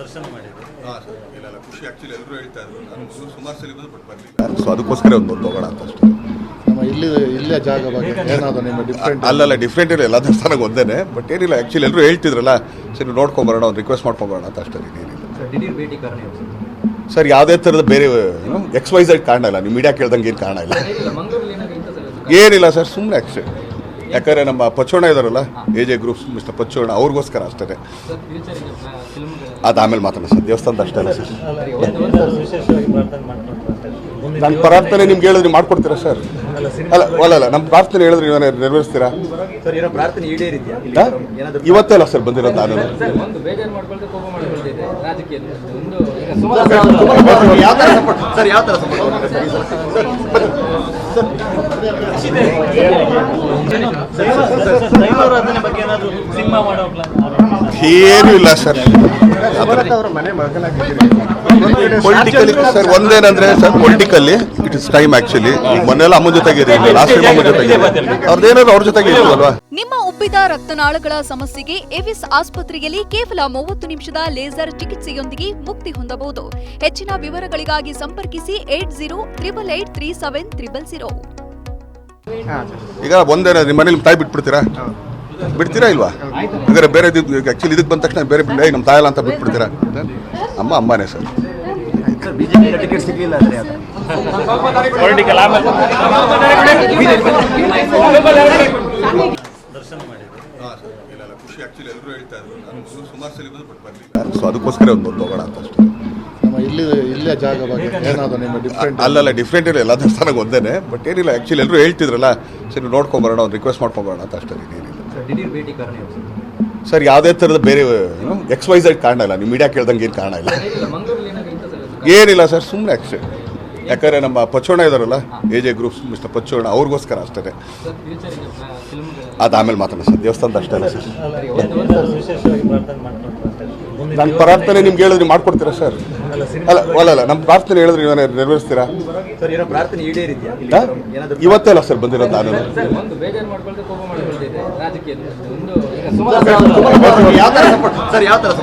ದರ್ಶನ ಮಾಡಿದ್ರು. ಹಾಂ ಸರ್. ಇಲ್ಲ ಇಲ್ಲ ಖುಷಿ. ಆ್ಯಕ್ಚುಲಿ ಎಲ್ಲರೂ ಹೇಳ್ತಾ ಇದ್ರು. ನಾನು ಸುಮಾರು ಸಲ ಬಂದು ಬಟ್ ಬರಲಿಲ್ಲ. ಸೊ ಅದಕ್ಕೋಸ್ಕರ ಒಂದು ಹೋಗೋಣ ಅಂತ ಅಷ್ಟೇ. ನಮ್ಮ ಇಲ್ಲಿ ಇಲ್ಲೇ ಜಾಗ ಬಗ್ಗೆ ಏನಾದ್ರು ನಿಮ್ಮ ಡಿಫ್ರೆಂಟ್ ಅಲ್ಲಲ್ಲ ಡಿಫ್ರೆಂಟ್ ಇಲ್ಲ. ಎಲ್ಲ ದೇವಸ್ಥಾನಕ್ಕೆ ಒಂದೇ ಬಟ್ ಏನಿಲ್ಲ ಆ್ಯಕ್ಚುಲಿ ಎಲ್ಲರೂ ಹೇಳ್ತಿದ್ರಲ್ಲ ಸರಿ ನೋಡ್ಕೊಂಬರೋಣ ಒಂದು ರಿಕ್ವೆಸ್ಟ್ ಮಾಡ್ಕೊಂಬರೋಣ ಅಂತ ಅಷ್ಟೇ. ಏನಿಲ್ಲ ಸರ್ ಯಾವುದೇ ಥರದ ಬೇರೆ ಏನು ಎಕ್ಸ್ ವೈ ಝೆಡ್ ಕಾರಣ ಇಲ್ಲ. ನೀವು ಮೀಡಿಯಾ ಕೇಳ್ದಂಗೆ ಏನು ಕಾರಣ ಇಲ್ಲ. ಏನಿಲ್ಲ ಸರ್ ಸುಮ್ಮನೆ ಅಷ್ಟೇ. ಯಾಕಂದರೆ ನಮ್ಮ ಪಚ್ಚೋಣ ಇದಾರಲ್ಲ A J groups mister Pachchona ಅವ್ರಿಗೋಸ್ಕರ ಅಷ್ಟೇ. ಅದು ಆಮೇಲೆ ಮಾತಾಡೋಣ ಸರ್ ದೇವಸ್ಥಾನದ ಅಷ್ಟೇ ಅಲ್ಲ ಸರ್. ನನ್ನ ಪ್ರಾರ್ಥನೆ ನಿಮ್ಗೆ ಹೇಳಿದ್ರೆ ಮಾಡ್ಕೊಡ್ತೀರಾ ಸರ್? ಅಲ್ಲ ಅಲ್ಲ ಅಲ್ಲ ನಮ್ಮ ಪ್ರಾರ್ಥನೆ ಹೇಳಿದ್ರೆ ನೀವು ನೆರವೇರಿಸ್ತೀರಾ? ಇವತ್ತೇ ಅಲ್ಲ ಸರ್ ಬಂದಿರೋದು ನಾನು. ಯಾವ ಥರ ಸಪೋರ್ಟ್ ಸರ್ ಯಾವ ಥರ ಸಪೋರ್ಟ್? ಬಗ್ಗೆ ಏನಾದರೂ ಸಿನಿಮಾ ಮಾಡೋ ಪ್ಲಾನ್ ಏನೂ ಇಲ್ಲ ಸರ್. ಅವರ ಮನೆ ಮಗನಾಗಿದ್ದೀರಿ politically sir ಒಂದೇನಂದ್ರೆ sir politically it is time actually ಮೊನ್ನೆಲ್ಲ ಅಮ್ಮ ಜೊತೆಗೆ ಲಾಸ್ಟ್ ಟೈಮ್ ಅಮ್ಮನ ಜೊತೆಗೆ ಅವ್ರದ್ದೇನಾದ್ರು ಅವ್ರ ಜೊತೆಗೆ ಇರ್ತದಲ್ವಾ ನಿಮ್ಮ ಉಬ್ಬಿದ ರಕ್ತನಾಳಗಳ ಸಮಸ್ಯೆಗೆ ಎವಿಸ್ ಆಸ್ಪತ್ರೆಯಲ್ಲಿ ಕೇವಲ ಮೂವತ್ತು ನಿಮಿಷದ ಲೇಸರ್ ಚಿಕಿತ್ಸೆಯೊಂದಿಗೆ ಮುಕ್ತಿ ಹೊಂದಬಹುದು. ಹೆಚ್ಚಿನ ವಿವರಗಳಿಗಾಗಿ ಸಂಪರ್ಕಿಸಿ eight zero triple eight three seven triple zero. ಈಗ ಒಂದೇನ ನಿಮ್ಮ ಮನೇಲಿ ತಾಯಿ ಬಿಟ್ಬಿಡ್ತೀರಾ? ಬಿಡ್ತೀರಾ ಇಲ್ವಾ? ಹಾಗಾದ್ರೆ ಬೇರೆ ಆಕ್ಚುಲಿ ಇದಕ್ಕೆ ಬಂದ ತಕ್ಷಣ ಬೇರೆ ಬಿಡ ನಮ್ಮ ತಾಯಲ್ಲ ಅಂತ ಬಿಟ್ಬಿಡ್ತೀರಾ? ಅಮ್ಮ ಅಮ್ಮನೇ ಸರ್. ಸರ್ ಬಿಜೆಪಿ ಟಿಕೆಟ್ ಸಿಗಲಿಲ್ಲ ಅಂದ್ರೆ ಯಾವ ಥರ? ದರ್ಶನ ಮಾಡಿದ್ರು ಹಾಂ ಸರ್ ಇಲ್ಲ ಇಲ್ಲ ಖುಷಿ ಆ್ಯಕ್ಚುಲಿ ಎಲ್ಲರೂ ಹೇಳ್ತಾ ಇದ್ರು ನಾನು ಸುಮಾರು ಸಲ ಬಂದು ಬಟ್ ಬರಲಿಲ್ಲ ಸೊ ಅದಕ್ಕೋಸ್ಕರ ಒಂದು ಹೋಗೋಣ ಅಂತ ಅಷ್ಟೇ. ನಮ್ಮ ಇಲ್ಲಿ ಇಲ್ಲೇ ಜಾಗ ಬಗ್ಗೆ ಏನಾದ್ರು ನಿಮ್ಮ ಡಿಫ್ರೆಂಟ್ ಅಲ್ಲಲ್ಲ ಡಿಫ್ರೆಂಟ್ ಇಲ್ಲ ಎಲ್ಲ ದೇವಸ್ಥಾನಕ್ಕೆ ಒಂದೇನೆ. ಬಟ್ ಏನಿಲ್ಲ ಆ್ಯಕ್ಚುಲಿ ಎಲ್ಲರೂ ಹೇಳ್ತಿದ್ರಲ್ಲ ಸರಿ ನೋಡ್ಕೊಂಬರೋಣ ಒಂದು ರಿಕ್ವೆಸ್ಟ್ ಮಾಡ್ಕೊಂಬರೋಣ ಅಂತ ಅಷ್ಟೇ ಸರ್ ಯಾವುದೇ ಥರದ ಬೇರೆ ಏನು ಎಕ್ಸ್ ವೈ ಆಗಿ ಕಾರಣ ಇಲ್ಲ. ನೀವು ಮೀಡಿಯಾ ಕೇಳ್ದಂಗೆ ಏನು ಕಾರಣ ಇಲ್ಲ. ಇಲ್ಲ ಮಂಗಳೂರಲ್ಲಿ ಏನಾದ್ರು ಇಂಥ ಸರ್ ಏನಿಲ್ಲ ಸರ್ ಸುಮ್ಮನೆ ಆ್ಯಕ್ಚುಲಿ ಯಾಕಂದರೆ ನಮ್ಮ ಪಚ್ಚೋಣ ಇದಾರಲ್ಲ A J groups mister Pachchona ಅವ್ರಿಗೋಸ್ಕರ ಅಷ್ಟೇ ಸರ್ ಫ್ಯೂಚರ್ ಫಿಲ್ಮ್ ಅದು ಆಮೇಲೆ ಮಾತಾಡೋಣ ಸರ್ ದೇವಸ್ಥಾನದ ಅಷ್ಟೇ ಅಲ್ಲ ಸರ್. ಸರ್ ವಿಶೇಷವಾಗಿ ಪ್ರಾರ್ಥನೆ ಮಾಡ್ಕೊಂಡು ಮುಂದೆ ನನ್ನ ಪ್ರಾರ್ಥನೆ ನಿಮ್ಗೆ ಹೇಳಿದ್ರೆ ಮಾಡ್ಕೊಡ್ತೀರಾ ಸರ್? ಅಲ್ಲ ಅಲ್ಲ ಅಲ್ಲ ನಮ್ಮ ಪ್ರಾರ್ಥನೆ ಹೇಳಿದ್ರೆ ನೀವು ನೆರವೇರಿಸ್ತೀರಾ ಇವತ್ತೇ ಅಲ್ಲ ಸರ್ ಬಂದಿರೋದು ನಾನು ಯಾವ ಥರ